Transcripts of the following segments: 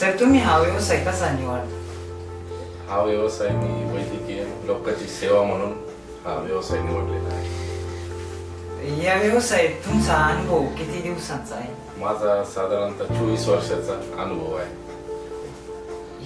Sir तुम्ही हा व्यवसाय कसा निवड हा व्यवसाय मी वैद्यकीय लोकांची सेवा म्हणून हा व्यवसाय निवडलेला आहे या व्यवसायात तुमचा अनुभव किती दिवसांचा आहे माझा साधारणतः चोवीस वर्षाचा अनुभव आहे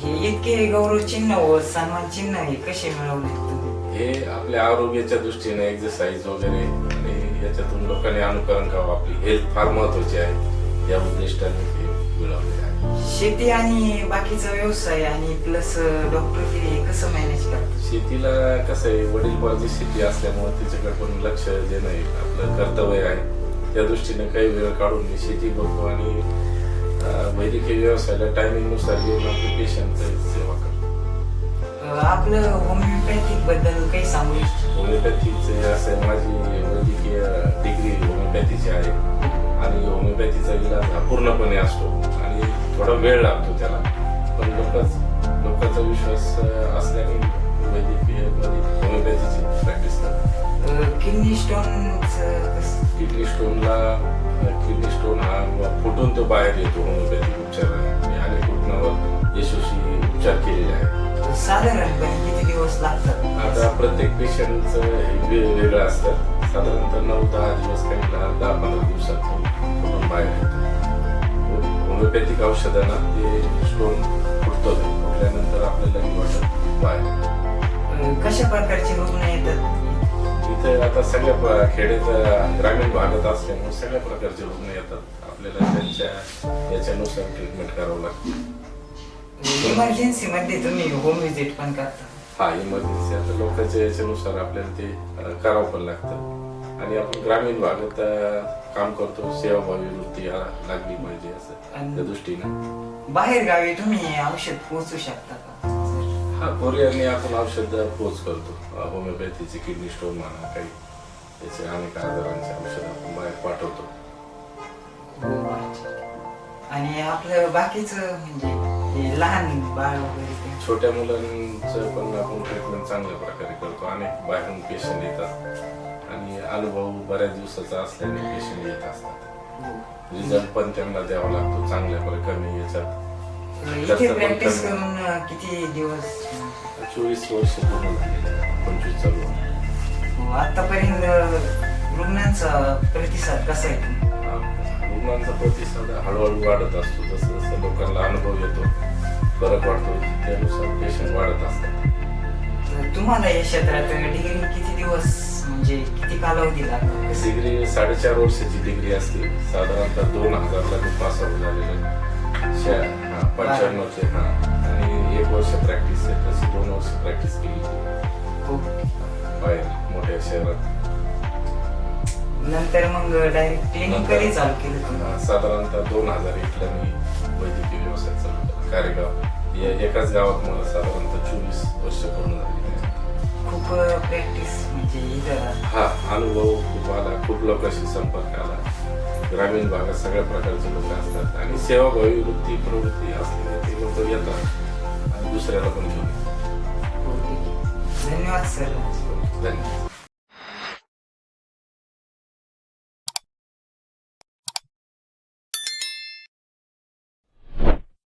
हे इतके गौरव चिन्ह व सन्मान चिन्ह हे कसे मिळवले तुम्ही हे आपल्या आरोग्याच्या दृष्टीने एक्सरसाइज वगैरे आणि याच्यातून लोकांनी अनुकरण करावं आपली हेल्थ फार महत्वाची आहे या उद्दिष्टाने हे मिळवले आहे शेती आणि बाकीचा व्यवसाय आणि प्लस डॉक्टर कसं मॅनेज करतो? शेतीला कसं आहे वडील शेती असल्यामुळे तिच्याकडे पण लक्ष देणं हे आपलं कर्तव्य आहे. त्या दृष्टीने काही वेळ काढून मी शेती बघतो आणि वैद्यकीय व्यवसायाला टायमिंगनुसार येऊन आपल्या पेशंटची सेवा करतो. आपलं होमिओपॅथिकबद्दल काही सांगू? होमिओपॅथीचे असे माझी वैद्यकीय डिग्री होमिओपॅथीची आहे. आणि होमिओपॅथीचा इलाज हा पूर्णपणे असतो. आणि थोडा वेळ लागतो त्याला. पण लोकच लोकांचा विश्वास असल्याने वैद्यकीय होमिओपॅथीची प्रॅक्टिस करतो अं, किडनी स्टोनचं कसं? किडनी स्टोनला किडनी स्टोन हा फुटून तो बाहेर येतो होमिओपॅथिक उपचाराने अनेक रुग्णावर यशस्वी उपचार केलेले आहे साधारणपणे किती दिवस लागतात? आता प्रत्येक पेशंटचं वेगवेगळं असतं. साधारणतः नऊ दहा दिवस काही दहा दहा पंधरा दिवसात बाहेर होमिओपॅथिक औषधांना ते स्टोन फुटतो फुटल्यानंतर आपल्याला वाटत कशा प्रकारचे रुग्ण येतात? इथे आता सगळ्या खेड्यात ग्रामीण भागात असल्यामुळे सगळ्या प्रकारचे रुग्ण येतात. आपल्याला त्यांच्या याच्यानुसार ट्रीटमेंट करावं लागतं. इमर्जन्सी मध्ये तुम्ही होम विजिट पण करता. हा इमर्जन्सी आता लोकांच्या याच्यानुसार आपल्याला ते करावं पण लागतं. आणि आपण ग्रामीण भागात काम करतो सेवाभावी वृत्ती लागली पाहिजे असं त्या दृष्टीनं. बाहेर गावी तुम्ही औषध पोहोचू शकता का? हा कोरियरने आपण औषध पोच करतो. होमिओपॅथीचे किडनी स्टोन म्हणा काही त्याचे अनेक आजारांचे औषध आपण बाहेर पाठवतो. हो, अच्छा. आणि आपलं बाकीच म्हणजे हे लहान बाळ वगैरे ते. छोट्या मुलांचं पण आपण ट्रीटमेंट चांगल्या प्रकारे करतो. अनेक बाहेरून पेशंट येतात. आणि अनुभव बऱ्याच दिवसाचा असल्याने पेशंट येत असतात. हो. रिझल्ट पण त्यांना द्यावा लागतो चांगल्या प्रकारे याच्यात. पण. करून अं, किती दिवस? चोवीस वर्ष पूर्ण पंचवीस चालू आहे. हो, आतापर्यंत रुग्णांचा प्रतिसाद कसा आहे? हा, रुग्णांचा प्रतिसाद हळूहळू वाढत असतो. जसं जसं लोकांना अनुभव येतो फरक वाटतो त्यानुसार पेशंट वाढत असतात. तर तुम्हाला या क्षेत्रात डिग्री किती दिवस म्हणजे किती कालावधी लागतो? डिग्री साडेचार वर्षाची डिग्री असते. साधारणतः दोन हजारला मी पास आउट झालेलं पंच्याण्णवचे हा. आणि एक वर्ष प्रॅक्टिस आहे तशी दोन वर्ष प्रॅक्टिस केली हो. बाहेर मोठ्या शहरात. नंतर मग डायरेक्ट क्लिनिकली चालू केलं तुम्ही? हा, साधारणतः दोन हजार एकला मी वैद्यकीय व्यवसाय चालू केला कार्यगाव या एकाच गावात मला म्हणजे हा अनुभव खूप आला खूप लोकांशी संपर्क आला ग्रामीण भागात सगळ्या प्रकारचे लोक असतात आणि सेवाभावी वृत्ती प्रवृत्ती असलेले ते लोक येतात आणि दुसऱ्याला पण घेऊन धन्यवाद सर धन्यवाद